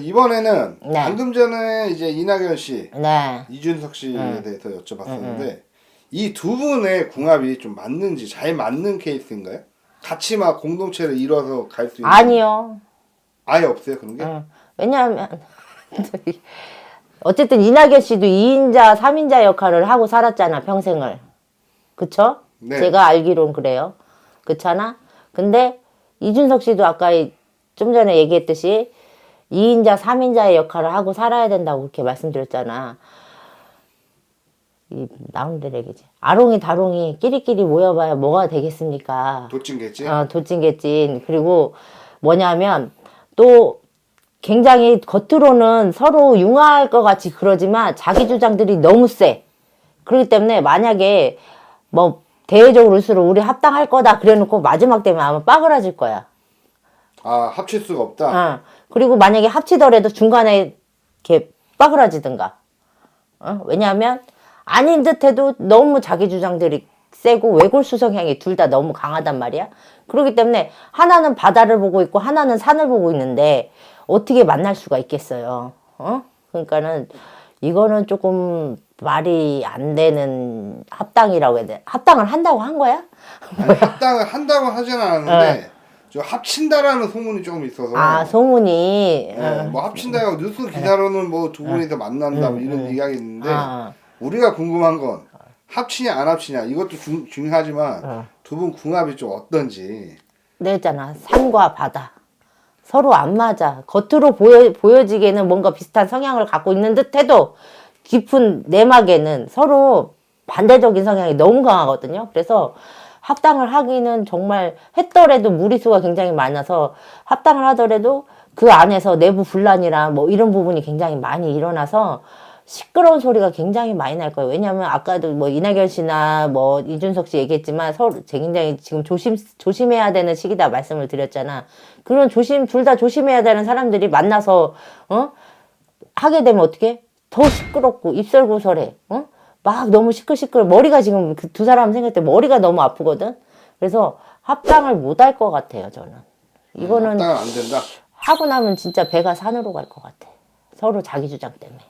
이번에는 네. 방금 전에 이제 이낙연 씨, 네. 이준석 씨에 음. 대해서 여쭤봤었는데 이두 분의 궁합이 좀 맞는지 잘 맞는 케이스인가요? 같이 막 공동체를 이뤄서 갈 수 있는 아니요. 아예 없어요 그런 게? 응. 왜냐하면 어쨌든 이낙연 씨도 2인자, 3인자 역할을 하고 살았잖아 평생을. 그쵸? 네. 제가 알기론 그래요. 그렇잖아? 근데 이준석 씨도 아까 이- 좀 전에 얘기했듯이 2인자, 3인자의 역할을 하고 살아야 된다고 그렇게 말씀드렸잖아. 이 나온 대로 얘기지. 아롱이 다롱이 끼리끼리 모여봐야 뭐가 되겠습니까? 도찐겠지? 어, 도찐개찐. 그리고 뭐냐면 또 굉장히 겉으로는 서로 융화할 것 같이 그러지만 자기 주장들이 너무 세. 그렇기 때문에 만약에 뭐 대외적으로 울수록 우리 합당할 거다 그래 놓고 마지막 되면 아마 빠그라질 거야. 아 합칠 수가 없다. 어. 그리고 만약에 합치더라도 중간에 이렇게 빠그라지든가. 어? 왜냐하면 아닌 듯해도 너무 자기 주장들이 세고 외골 수 성향이 둘 다 너무 강하단 말이야. 그렇기 때문에 하나는 바다를 보고 있고 하나는 산을 보고 있는데 어떻게 만날 수가 있겠어요. 어? 그러니까는 이거는 조금 말이 안 되는 합당이라고 해야 돼. 합당을 한다고 한 거야? 아니, 합당을 한다고 하지는 않았는데 저 합친다라는 소문이 조금 있어서 어. 아 소문이. 네, 뭐 합친다고 뉴스 기사로는 뭐 두 분이서 만난다 뭐 이런 이야기 있는데 아, 우리가 궁금한 건 합치냐 안 합치냐 이것도 중, 중요하지만 어. 두 분 궁합이 좀 어떤지 내잖아. 산과 바다. 서로 안 맞아. 겉으로 보여, 보여지기에는 뭔가 비슷한 성향을 갖고 있는 듯 해도 깊은 내막에는 서로 반대적인 성향이 너무 강하거든요. 그래서 합당을 하기는 정말 했더라도 무리수가 굉장히 많아서 합당을 하더라도 그 안에서 내부 분란이나 뭐 이런 부분이 굉장히 많이 일어나서 시끄러운 소리가 굉장히 많이 날 거예요. 왜냐하면 아까도 뭐 이낙연 씨나 뭐 이준석 씨 얘기했지만 서로 굉장히 지금 조심 조심해야 되는 시기다 말씀을 드렸잖아. 그런 조심 둘 다 조심해야 되는 사람들이 만나서 어 하게 되면 어떻게 더 시끄럽고 입설구설해. 어? 막 너무 시끌시끌 머리가 지금 그 두 사람 생각할 때 머리가 너무 아프거든. 그래서 합당을 못 할 것 같아요. 저는 이거는 합당은 안 된다. 하고 나면 진짜 배가 산으로 갈 것 같아. 서로 자기 주장 때문에.